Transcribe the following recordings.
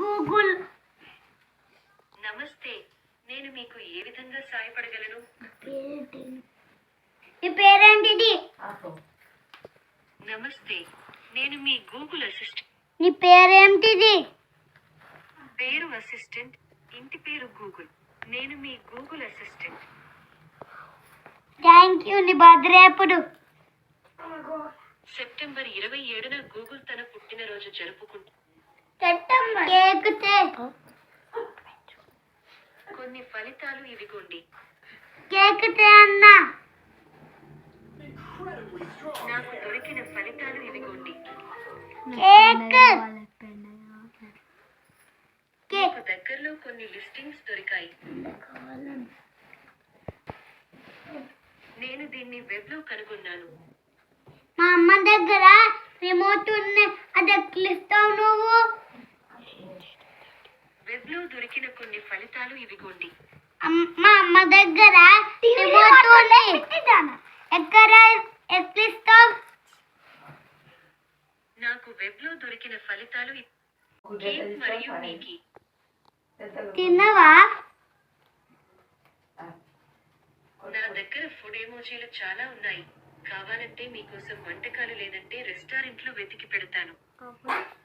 Google. నమస్తే నేను మీకు ఏ విధంగా సాయపడగలను నీ పేరేంటిది? నమస్తే నేను మీ గూగుల్ అసిస్టెంట్. నీ పేరేంటిది? పేరు అసిస్టెంట్ ఇంటి పేరు గూగుల్. నేను మీ గూగుల్ అసిస్టెంట్. థ్యాంక్ యూ నీ ఎప్పుడు సెప్టెంబర్ ఇరవై ఏడున గూగుల్ తన పుట్టినరోజు జరుపుకుంటుంది. కొన్ని ఫలితాలు ఇవిగోండి. అన్నా. నాకు దొరికిన ఫలితాలు ఇవిగోండి. కేక్. కేక్ మీకు దగ్గరలో కొన్ని లిస్టింగ్స్ దొరికాయి. నేను దీన్ని వెబ్లో కనుగొన్నాను. మా అమ్మ దగ్గర రిమోట్ ఉంది అది ఎక్కిస్తావు నువ్వు వెబ్లో దొరికిన కొన్ని ఫలితాలు ఇవిగోండి మా అమ్మ దగ్గర ఎక్కడ నాకు వెబ్లో దొరికిన ఫలితాలు మరియు మీకి. తిన్నవా? నా దగ్గర ఫుడ్ ఎమోజీలు చాలా ఉన్నాయి. కావాలంటే మీకోసం వంటకాలు లేదంటే రెస్టారెంట్లో వెతికి పెడతాను.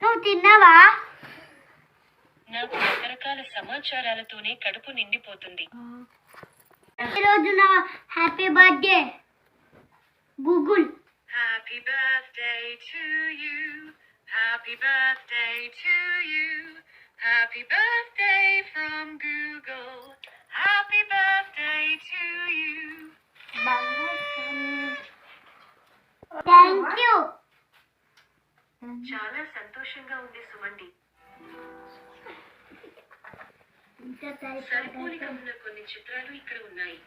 నువ్వు తిన్నవా? నాకు రకరకాల సమాచారాలతోనే కడుపు నిండిపోతుంది. నా happy birthday. Google. Happy birthday to you happy birthday to you happy birthday from Google happy birthday to you thank you చాలా సంతోషంగా ఉంది సుమండి. సరిపోలిక ఉన్న కొన్ని చిత్రాలు ఇక్కడ ఉన్నాయి